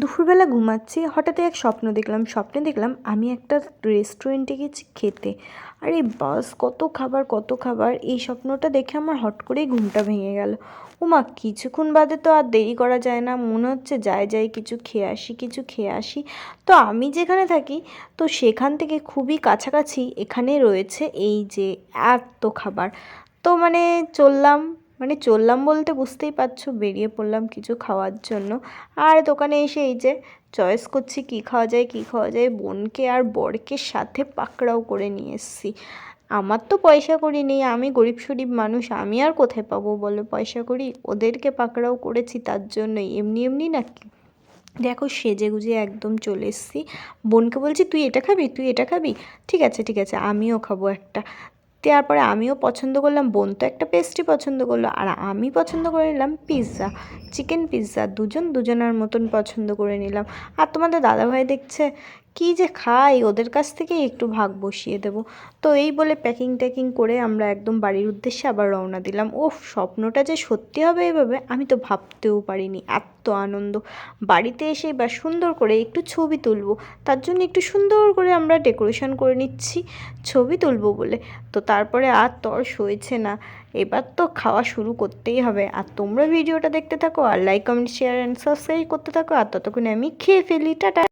দুপুরবেলা ঘুমাচ্ছি হঠাৎ এক স্বপ্ন দেখলাম। স্বপ্নে দেখলাম আমি একটা রেস্টুরেন্টে গেছি খেতে। আরে বাস, কত খাবার কত খাবার। এই স্বপ্নটা দেখে আমার হট করেই ঘুমটা ভেঙে গেল। ওমা কিছুক্ষণ বাদে তো আর দেরি করা যায় না। মনে হচ্ছে যাই যাই, কিছু খেয়ে আসি, কিছু খেয়ে আসি। তো আমি যেখানে থাকি, তো সেখান থেকে খুবই কাছাকাছি এখানে রয়েছে এই যে এত খাবার। তো মানে চললাম মানে চললাম বলতে বুঝতেই পারছ, বেরিয়ে পড়লাম কিছু খাওয়ার জন্য। আর দোকানে এসে এই যে চয়েস করছি, কী খাওয়া যায়, কী খাওয়া যায়, বোনকে আর বরকে সাথে পাকড়াও করে নিয়ে এসেছি। আমার তো পয়সা করি নেই, আমি গরিব শরিব মানুষ, আমি আর কোথায় পাবো বলো? পয়সা করি ওদেরকে পাকড়াও করেছি তার জন্যই, এমনি এমনি নাকি? দেখো সেজে গুজে একদম চলে এসেছি। বোনকে বলছি, তুই এটা খাবি, তুই এটা খাবি? ঠিক আছে ঠিক আছে, আমিও খাব একটা। তারপরে আমিও পছন্দ করলাম, বোন তো একটা পেস্ট্রি পছন্দ করল। আর আমি পছন্দ করে নিলাম পিৎজা চিকেন পিৎজা দুজন দুজনের মতন পছন্দ করে নিলাম। আর তোমাদের দাদাভাই দেখছে কী যে খাই, ওদের কাছ থেকেই একটু ভাগ বসিয়ে দেবো। তো এই বলে প্যাকিং ট্যাকিং করে আমরা একদম বাড়ির উদ্দেশ্যে আবার রওনা দিলাম। ও স্বপ্নটা যে সত্যি হবে এভাবে, আমি তো ভাবতেও পারিনি। এত আনন্দ। বাড়িতে এসে বা সুন্দর করে একটু ছবি তুলবো। তার জন্য একটু সুন্দর করে আমরা ডেকোরেশন করে নিচ্ছি, ছবি তুলবো বলে। তো তারপরে আর তর সইছে না। এবার তো খাওয়া শুরু করতেই হবে। আর তোমরা ভিডিওটা দেখতে থাকো, আর like comment share and subscribe করতে থাকো। আর ততক্ষণে আমি খেয়ে ফেলি। টাটা।